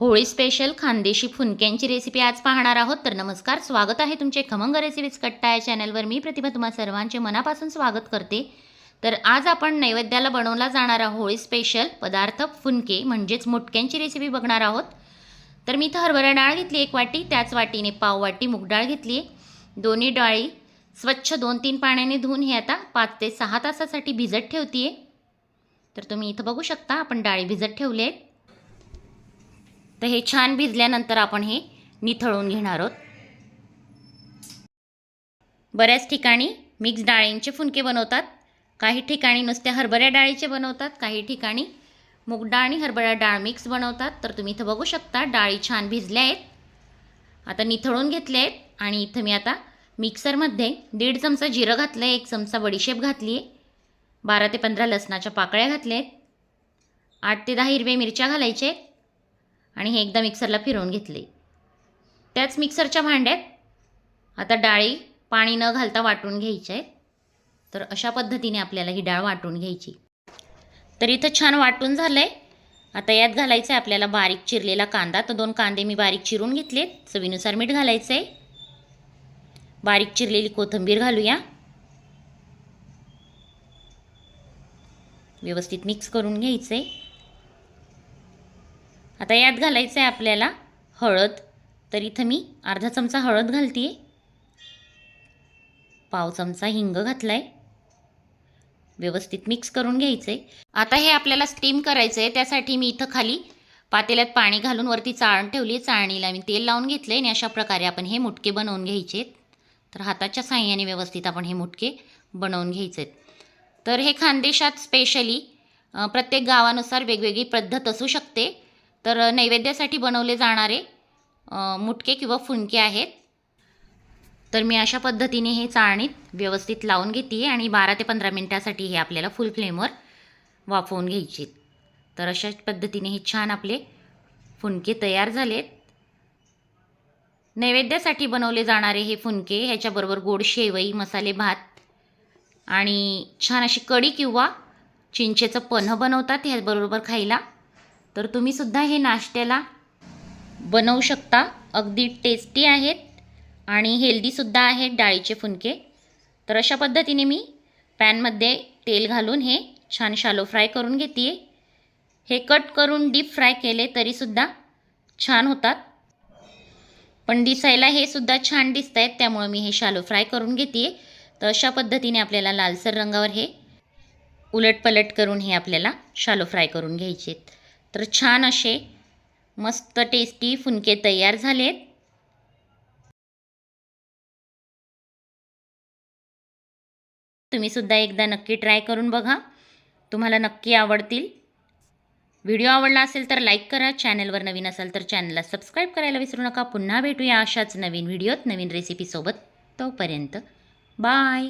Holi special खानदेशी फुनक्यांची recipe आज पाहणार आहोत. तर नमस्कार स्वागत आहे तुमचे खमंग रेसिपीज कट्टा या चॅनलवर मी प्रतिभा तुम्हा सर्वांचे मनापासून स्वागत करते. तर आज आपण नैवेद्याला बनवला जाणारा होळी स्पेशल पदार्थ फुनके म्हणजेच मुटक्यांची रेसिपी बघणार आहोत. तर मी इथं हरभरा डाळ घेतली एक वाटी त्याच वाटीने पाव वाटी मूग डाळ घेतली आहे. दोन्ही डाळी स्वच्छ दोन तीन पाण्याने धुवून हे आता पाच ते सहा तासासाठी भिजत ठेवते तर तुम्ही इथं बघू शकता आपण डाळी भिजत ठेवले आहेत. तर हे छान भिजल्यानंतर आपण हे निथळून घेणार आहोत. बऱ्याच ठिकाणी मिक्स डाळींचे फुनके बनवतात. काही ठिकाणी नुसत्या हरभऱ्या डाळीचे बनवतात काही ठिकाणी मूग डाळ आणि हरभरा डाळ मिक्स बनवतात. तर तुम्ही इथं बघू शकता डाळी छान भिजल्या आहेत. आता निथळून घेतले आहेत आणि इथं मी आता मिक्सरमध्ये दीड चमचा जिरं घातलं आहे एक चमचा बडीशेप घातली आहे बारा ते पंधरा लसणाच्या पाकळ्या घातल्या आहेत आठ ते दहा हिरव्या मिरच्या घालायच्या आहेत. आणि हे एकदा मिक्सरला फिरवून घेतले. त्याच मिक्सरच्या भांड्यात आता डाळी पाणी न घालता वाटून घ्यायचे आहेत तर अशा पद्धतीने आपल्याला ही डाळ वाटून घ्यायची. तर इथं छान वाटून झालं आहे आता यात घालायचं आहे आपल्याला बारीक चिरलेला कांदा. तर दोन कांदे मी बारीक चिरून घेतलेत. चवीनुसार मीठ घालायचं आहे बारीक चिरलेली कोथिंबीर घालूया. व्यवस्थित मिक्स करून घ्यायचं आहे आता यात घालायचं आहे आपल्याला हळद. तर इथं मी अर्धा चमचा हळद घालते पाव चमचा हिंग घातला आहे व्यवस्थित मिक्स करून घ्यायचं आहे आता हे आपल्याला स्टीम करायचं आहे त्यासाठी मी इथं खाली पातेल्यात पाणी घालून वरती चाळण ठेवली आहे चाळणीला मी तेल लावून घेतले आणि अशा प्रकारे आपण हे मुटके बनवून घ्यायचे तर हाताच्या साह्याने व्यवस्थित आपण हे मुटके बनवून घ्यायचे तर हे खानदेशात स्पेशली प्रत्येक गावानुसार वेगवेगळी पद्धत असू शकते. तर नैवेद्यासाठी बनवले जाणारे मुटके किंवा फुनके आहेत. तर मी अशा पद्धतीने हे चाळणीत व्यवस्थित लावून घेते आणि बारा ते पंधरा मिनटासाठी हे आपल्याला फुल फ्लेमवर वाफवून घ्यायचे तर अशाच पद्धतीने हे छान आपले फुनके तयार झालेत. नैवेद्यासाठी बनवले जाणारे हे फुनके ह्याच्याबरोबर गोड शेवई मसाले भात आणि छान अशी कढी किंवा चिंचेचं पन्ह बनवतात ह्याबरोबर खायला. तर तुम्हीसुद्धा हे नाश्त्याला बनवू शकता. अगदी टेस्टी आहेत आणि हेल्दीसुद्धा आहेत डाळीचे फुनके तर अशा पद्धतीने मी पॅनमध्ये तेल घालून हे छान शालो फ्राय करून घेते हे कट करून डीप फ्राय केले तरीसुद्धा छान होतात. पण दिसायला हे सुद्धा छान दिसत आहेत त्यामुळे मी हे शालो फ्राय करून घेते तर अशा पद्धतीने आपल्याला लालसर रंगावर हे उलटपलट करून हे आपल्याला शालो फ्राय करून घ्यायचे आहेत तर छान असे मस्त टेस्टी फुनके तयार झालेत. तुम्ही सुद्धा एकदा नक्की ट्राय करून बघा. तुम्हाला नक्की आवडतील. व्हिडिओ आवडला असेल तर लाईक करा. चॅनलवर नवीन असाल तर चॅनलला सबस्क्राईब करायला विसरू नका. पुन्हा भेटूया अशाच नवीन व्हिडिओत नवीन रेसिपीसोबत तोपर्यंत बाय